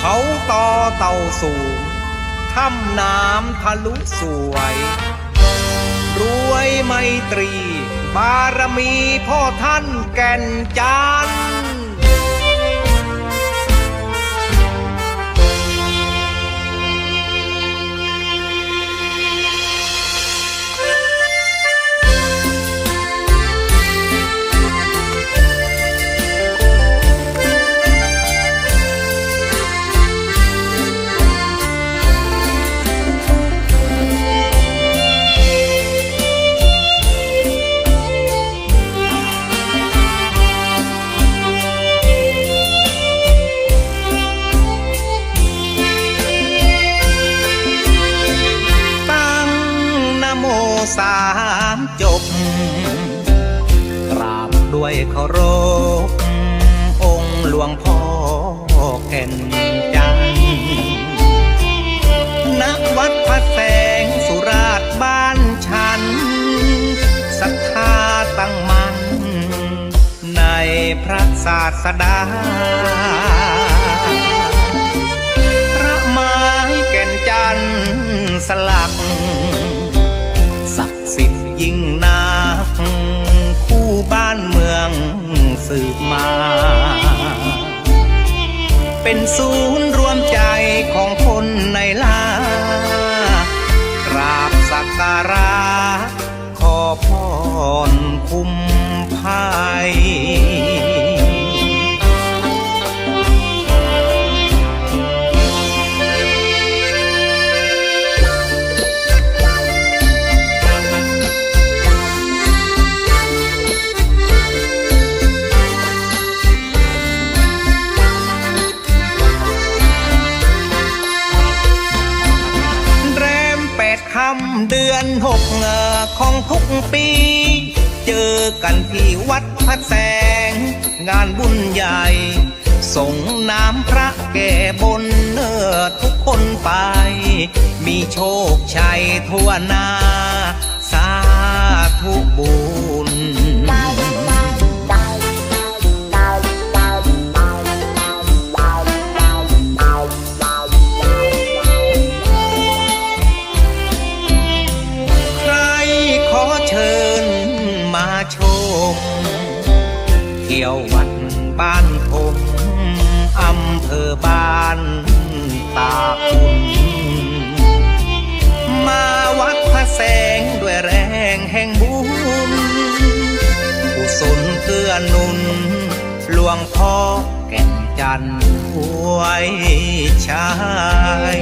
เขาต่อเต่าสูงถ้ำน้ำทะลุสวย รวยไมตรี บารมีพ่อท่านแก่นจันทร์ ศาสดา พระไม้แก่นจันสลัก ศักดิ์สิทธิ์ยิ่งนัก คู่บ้านเมืองสืบมา เป็นศูนย์รวมใจของคนในลา กราบสักการะขอพรคุ้ม มีโชคชัยทั่วหน้า สาธุบุญใครขอเชิญมาชมเที่ยววัดบ้านผมอำเภอบ้านตาคุ แสงด้วยแรงแห่งบุญกุศลเกื้อนุนหลวงพ่อแก่นจันทร์ไว้ชาย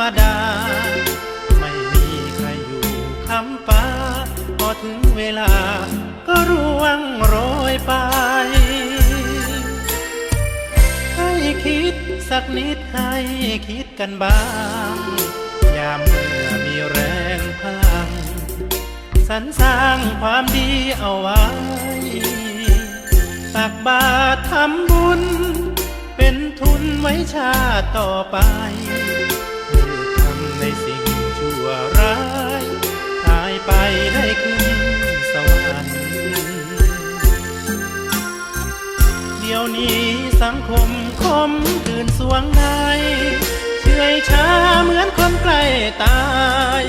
มดา ไม่มีใครอยู่คำฟ้า พอถึงเวลา ก็ร่วงโรยไป ให้คิดสักนิดให้คิดกันบ้าง ยามเมื่อมีแรงพลังสรรสร้างความดีเอาไว้ตักบาตรทำบุญ เป็นทุนไว้ชาติต่อไป ได้ขึ้นสวรรค์เดี๋ยวนี้สังคมคมคืนสวงในเชื่อยช้าเหมือนคนใกล้ตาย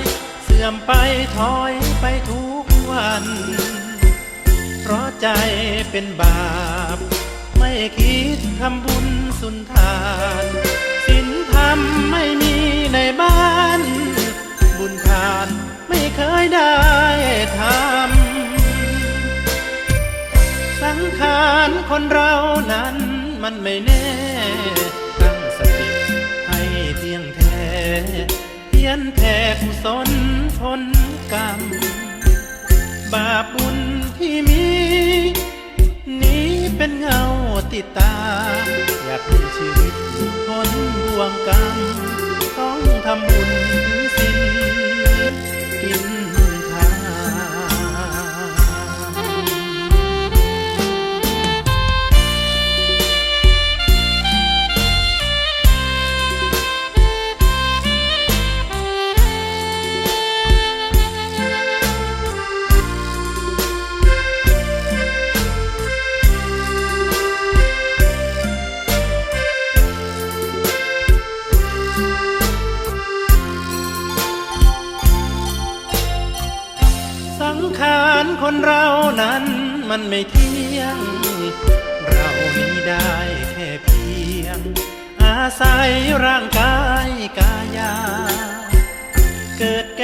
เสื่อมไปถอยไปทุกวัน เพราะใจเป็นบาป ไม่คิดทำบุญสุนทานศีลธรรมไม่มีในบ้าน บุญทาน ไม่เคยได้ทำสังขารคนเรานั้นมันไม่แน่ตั้งสติให้เที่ยงแท้เพียนแผ่กุศลผลกรรม บาปบุญที่มี นี้เป็นเงาติดตามอยากให้ชีวิตหลุดพ้นบ่วงกรรม ต้องทำบุญถือศีล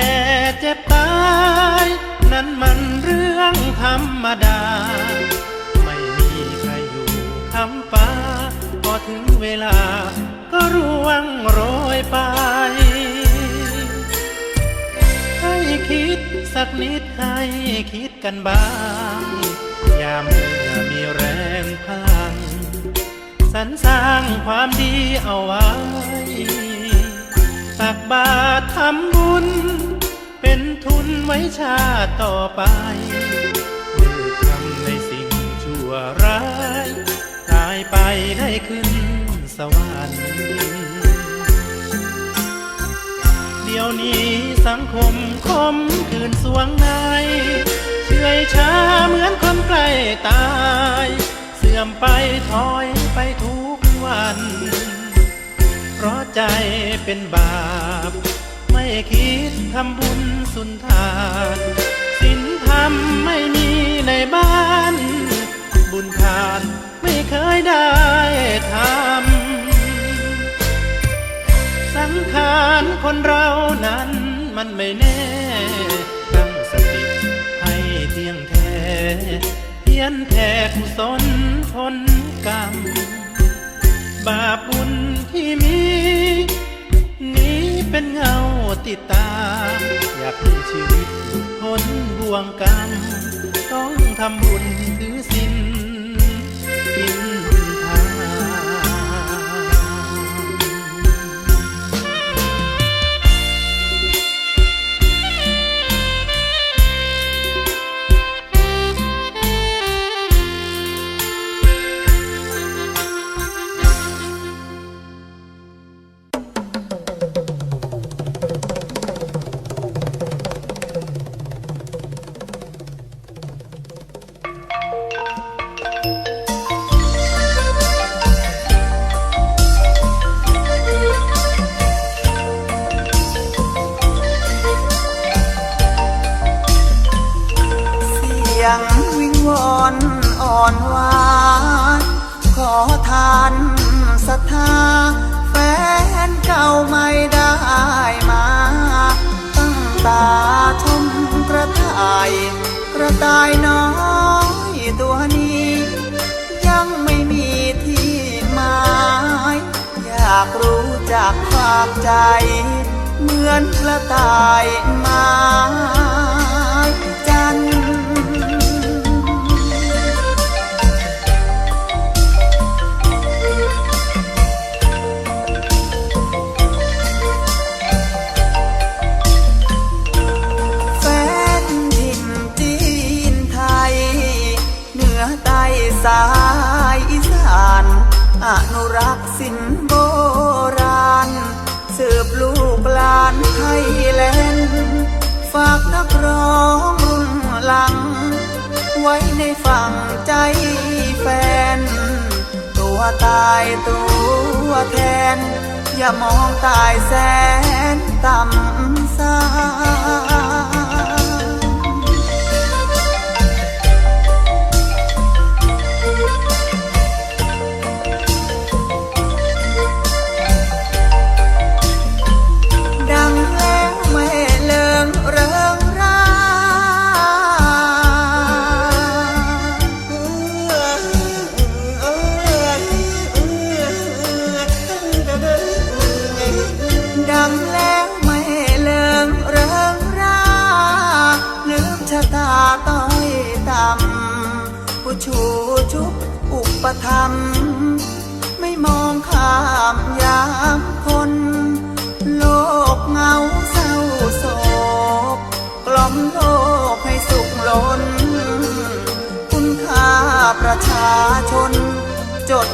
เกิดแก่เจ็บตาย นั้นมันเรื่องธรรมดา ไม่มีใครอยู่คำฟ้า พอถึงเวลา ก็ร่วงโรยไป ให้คิดสักนิดให้คิดกันบ้าง ยามเมื่อมีแรงพลังสรรสร้างความดีเอาไว้ตักบาตรทำบุญ เป็นทุนไว้ชาติต่อไปเมื่อทำในสิ่งชั่วร้าย ตายไปได้ขึ้นสวรรค์เดี๋ยวนี้สังคมคมคืนสวงในเชื่อยช้าเหมือนคนใกล้ตาย เสื่อมไปถอยไปทุกวัน เพราะใจเป็นบาป คิดทำบุญสุนทานศีลธรรมไม่มีในบ้าน บุญทานไม่เคยได้ทำสังขารคนเรานั้นมันไม่แน่ตั้งสติให้เที่ยงแท้เพียนแผ่กุศลผลกรรม บาปบุญที่มี เป็นเงาติดตามอยากให้ชีวิตหลุดพ้นบ่วงกรรม ต้องทำบุญถือศีลกิน อนอ่อนหวานขอทานศรัทธาแฟนเก่าไม่ได้มา ตั้งตาชมกระต่าย กระต่ายน้อยตัวนี้ ยังไม่มีที่หมายอยากรู้จักฝากใจ เหมือนกระต่ายมา ฝั่งใจแฟน ตัวตายตัวแทน อย่ามองตายแสนต่ำซา ชูชุบอุปธรรม ไม่มองข้ามยามคน โลกเหงาเศร้าโศกกล่อมโลกให้สุขล้น คุณค่าประชาชน จด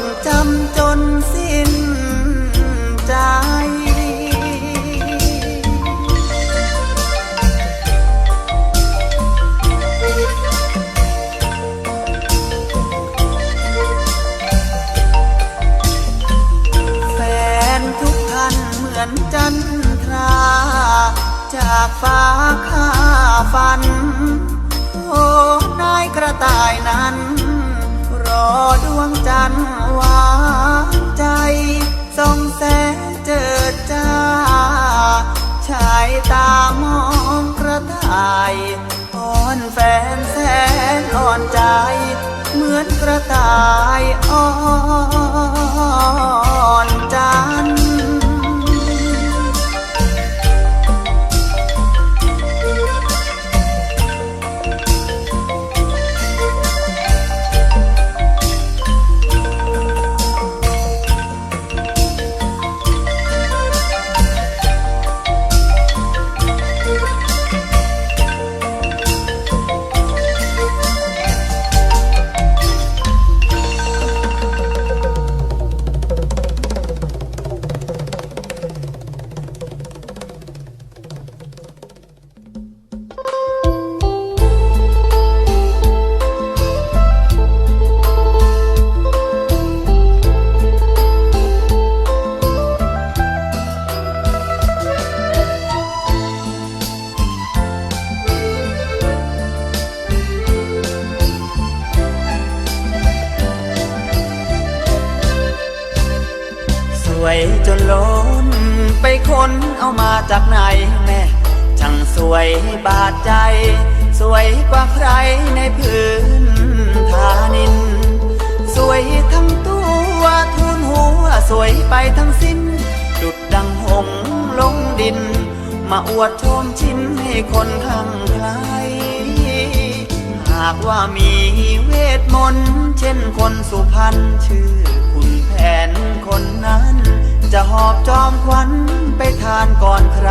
ากฟ้าข้าฝัน โอ้นายกระต่ายนั้น รอดวงจันทร์วางใจส่องแสงเจิดจ้าชายตามองกระต่ายอ่อนแฟนแสนอ่อนใจ เหมือนกระต่ายอ่อนจัน กว่าใครในพื้นฐานิน สวยทั้งตัวทุนหัวสวยไปทั้งสิ้น ดุดดังหงลงดิน มาอวดโชมชิ้นให้คนข้างใครหากว่ามีเวทมนต์เช่นคนสุพรรณชื่อคุณแผนคนนั้น จะหอบจอมขวัญไปทานก่อนใคร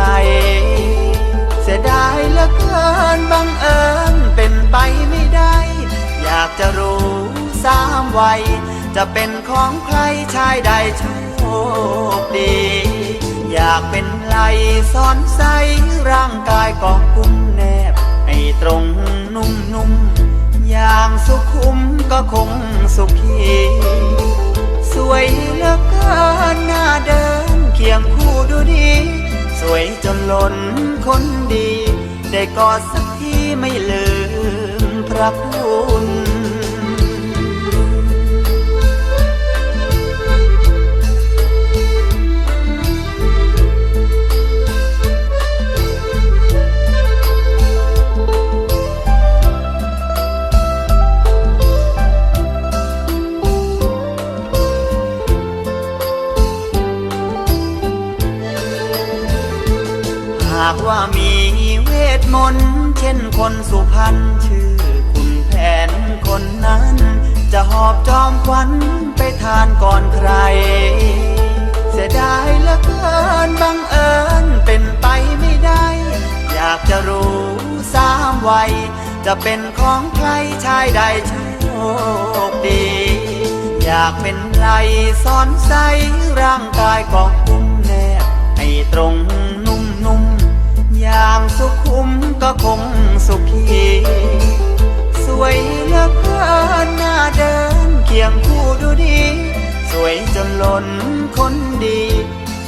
สียดายเหลือเกินบังเอิญเป็นไปไม่ได้ อยากจะรู้สามวัย จะเป็นของใครชายใดโชคดี อยากเป็นไหลซ้อนใสร่างกายกองกุ้มแนบ ให้ตรงนุ่มนุ่มๆอย่างสุขุมก็คงสุขี สวยเหลือเกินหน้าเดินเคียงคู่ดูดี สวยจนล้นคน ได้กอดสักทีไม่ลืมพระคุณหากว่ามี เวทมนต์เช่นคนสุพรรณชื่อคุณแผนคนนั้น จะหอบจอมขวัญไปทานก่อนใคร เสียดายเหลือเกินบังเอิญเป็นไปไม่ได้ อยากจะรู้สามวัย จะเป็นของใครชายใดโชคดี อยากเป็นไหลซ้อนใสร่างกายก็คุ้มแนบให้ตรง วยเหลือเกินหน้าเดินเคียงคู่ดูดี สวยจนล้นคนดี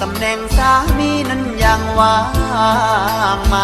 ตำแหน่งสามีนั้นยังว่างไหม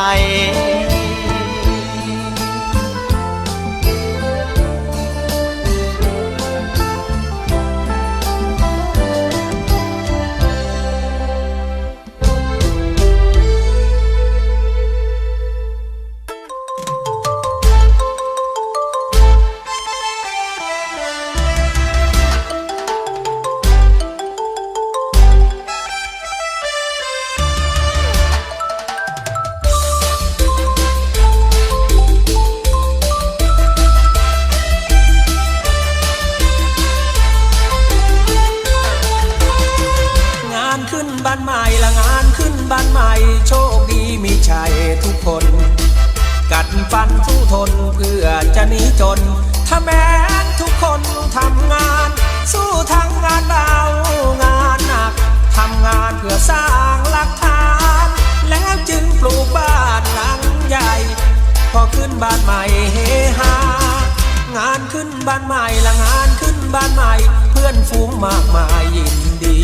บ้านใหม่เฮฮางานขึ้นบ้านใหม่ละงานขึ้นบ้านใหม่ เพื่อนฝูงมากมายยินดี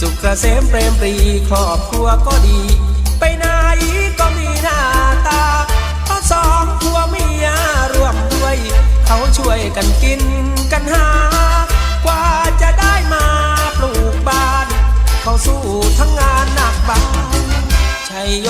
สุขเกษมเปรมปรีครอบครัวก็ดี ไปไหนก็มีหน้าตาเพราะสองผัวเมียร่วมด้วย เขาช่วยกันกินกันหา กว่าจะได้มาปลูกบ้าน เขาสู้ทั้งงานหนักเบาชัยโย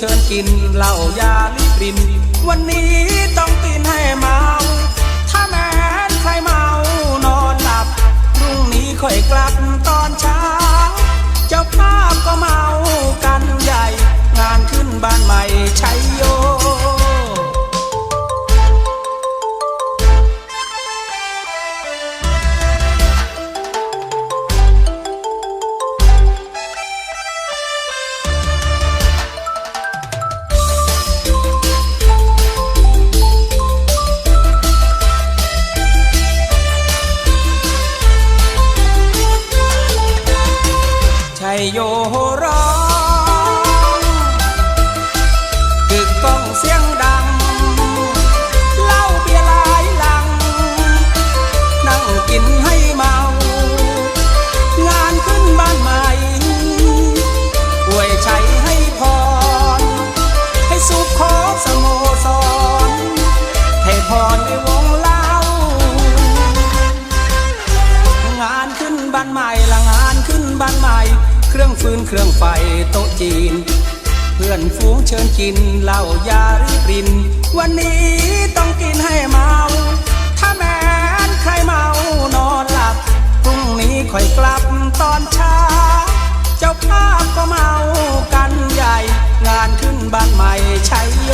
เชิญกินเหล้ายาลิบริน วันนี้ต้องกินให้เมา ถ้าแม้นใครเมานอนหลับพรุ่งนี้ค่อยกลับตอนเช้า เจ้าภาพก็เมากันใหญ่ งานขึ้นบ้านใหม่ชัยโย บ้านใหม่ละงานขึ้นบ้านใหม่ เครื่องฟืนเครื่องไฟโต๊ะจีน เพื่อนฝูงเชิญกินเหล้ายาริบรินวันนี้ต้องกินให้เมา ถ้าแม้นใครเมานอนหลับพรุ่งนี้ค่อยกลับตอนเช้า เจ้าภาพก็เมากันใหญ่ งานขึ้นบ้านใหม่ชัยโย